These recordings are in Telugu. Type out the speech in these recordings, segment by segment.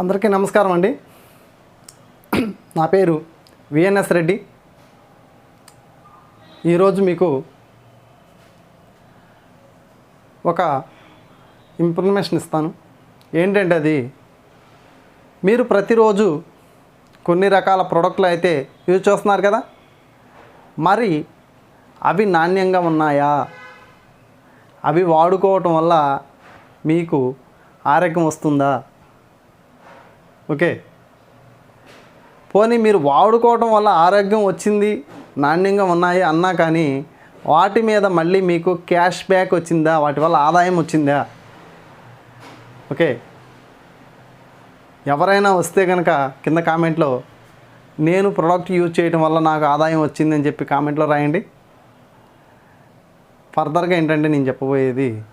అందరికీ నమస్కారం అండి. నా పేరు విఎన్ఎస్ రెడ్డి. ఈరోజు మీకు ఒక ఇన్ఫర్మేషన్ ఇస్తాను. ఏంటంటే అది మీరు ప్రతిరోజు కొన్ని రకాల ప్రోడక్ట్లు అయితే యూజ్ చేస్తున్నారు కదా. మరి అవి నాణ్యంగా ఉన్నాయా? అవి వాడుకోవటం వల్ల మీకు ఆరోగ్యం వస్తుందా? ఓకే. పోనీ మీరు వాడుకోవటం వల్ల ఆరోగ్యం వచ్చింది నాణ్యంగా ఉన్నాయి అన్నా కానీ వాటి మీద మళ్ళీ మీకు క్యాష్ బ్యాక్ వచ్చిందా? వాటి వల్ల ఆదాయం వచ్చిందా? ఓకే. ఎవరైనా వస్తే కనుక కింద కామెంట్లో నేను ప్రోడక్ట్ యూజ్ చేయడం వల్ల నాకు ఆదాయం వచ్చిందని చెప్పి కామెంట్లో రాయండి. ఫర్దర్గా ఏంటంటే నేను చెప్పబోయేది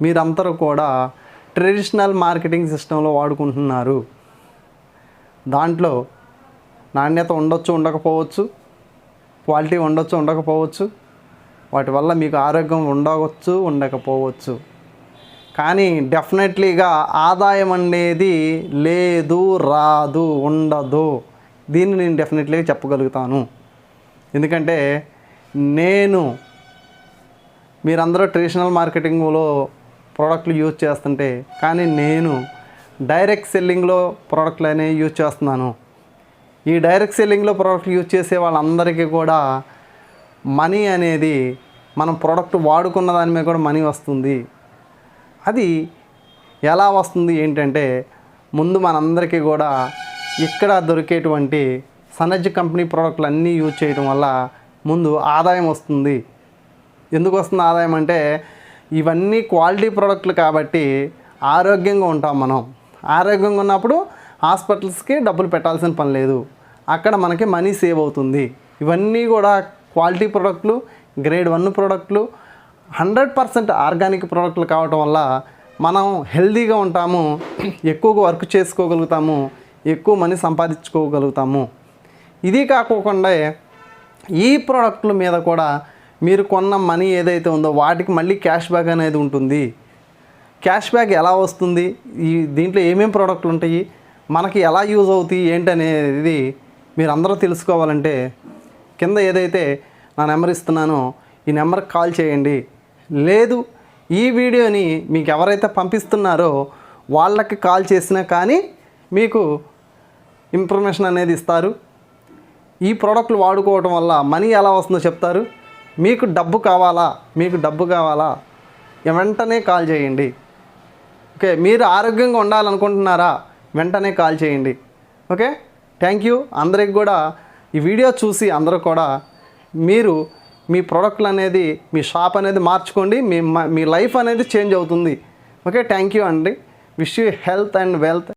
మీరందరూ కూడా ట్రెడిషనల్ మార్కెటింగ్ సిస్టంలో వాడుకుంటున్నారు. దాంట్లో నాణ్యత ఉండొచ్చు ఉండకపోవచ్చు క్వాలిటీ ఉండొచ్చు ఉండకపోవచ్చు వాటి వల్ల మీకు ఆరోగ్యం ఉండవచ్చు ఉండకపోవచ్చు. కానీ డెఫినెట్లీగా ఆదాయం అనేది లేదు రాదు ఉండదు. దీన్ని నేను డెఫినెట్లీగా చెప్పగలుగుతాను. ఎందుకంటే నేను మీరందరూ ట్రెడిషనల్ మార్కెటింగ్లో ప్రోడక్ట్లు యూజ్ చేస్తుంటే కానీ నేను డైరెక్ట్ సెల్లింగ్లో ప్రోడక్ట్లు అనేవి యూజ్ చేస్తున్నాను. ఈ డైరెక్ట్ సెల్లింగ్లో ప్రోడక్ట్లు యూజ్ చేసే వాళ్ళందరికీ కూడా మనీ అనేది మనం ప్రోడక్ట్ వాడుకున్న దాని మీద కూడా మనీ వస్తుంది. అది ఎలా వస్తుంది ఏంటంటే ముందు మనందరికీ కూడా ఇక్కడ దొరికేటువంటి సనజ్ కంపెనీ ప్రోడక్ట్లు అన్నీ యూజ్ చేయడం వల్ల ముందు ఆదాయం వస్తుంది. ఎందుకు వస్తుంది ఆదాయం అంటే ఇవన్నీ క్వాలిటీ ప్రోడక్ట్లు కాబట్టి ఆరోగ్యంగా ఉంటాం మనం. ఆరోగ్యంగా ఉన్నప్పుడు హాస్పిటల్స్కి డబ్బులు పెట్టాల్సిన పని లేదు. అక్కడ మనకి మనీ సేవ్ అవుతుంది. ఇవన్నీ కూడా క్వాలిటీ ప్రోడక్ట్లు గ్రేడ్ వన్ ప్రోడక్ట్లు హండ్రెడ్ పర్సెంట్ ఆర్గానిక్ ప్రోడక్ట్లు కావటం వల్ల మనం హెల్తీగా ఉంటాము ఎక్కువగా వర్క్ చేసుకోగలుగుతాము ఎక్కువ మనీ సంపాదించుకోగలుగుతాము. ఇది కాకోకుండా ఈ ప్రోడక్ట్ల మీద కూడా మీరు కొన్న మనీ ఏదైతే ఉందో వాటికి మళ్ళీ క్యాష్ బ్యాక్ అనేది ఉంటుంది. క్యాష్ బ్యాక్ ఎలా వస్తుంది? ఈ దీంట్లో ఏమేమి ప్రోడక్ట్లు ఉంటాయి? మనకి ఎలా యూజ్ అవుతాయి? ఏంటనేది మీరు అందరూ తెలుసుకోవాలంటే కింద ఏదైతే నా నెంబర్ ఇస్తున్నానో ఈ నెంబర్కి కాల్ చేయండి. లేదు ఈ వీడియోని మీకు ఎవరైతే పంపిస్తున్నారో వాళ్ళకి కాల్ చేసినా కానీ మీకు ఇన్ఫర్మేషన్ అనేది ఇస్తారు. ఈ ప్రోడక్ట్లు వాడుకోవటం వల్ల మనీ ఎలా వస్తుందో చెప్తారు. మీకు డబ్బు కావాలా? మీకు డబ్బు కావాలా? వెంటనే కాల్ చేయండి. ఓకే మీరు ఆరోగ్యంగా ఉండాలనుకుంటున్నారా? వెంటనే కాల్ చేయండి. Okay thank you. అందరికి కూడా ఈ వీడియో చూసి అందరూ కూడా మీరు మీ ప్రోడక్ట్లు అనేది మీ షాప్ అనేది మార్చుకోండి. మీ మీ లైఫ్ అనేది చేంజ్ అవుతుంది. ఓకే థ్యాంక్ యూ అండి. Wish you health and wealth.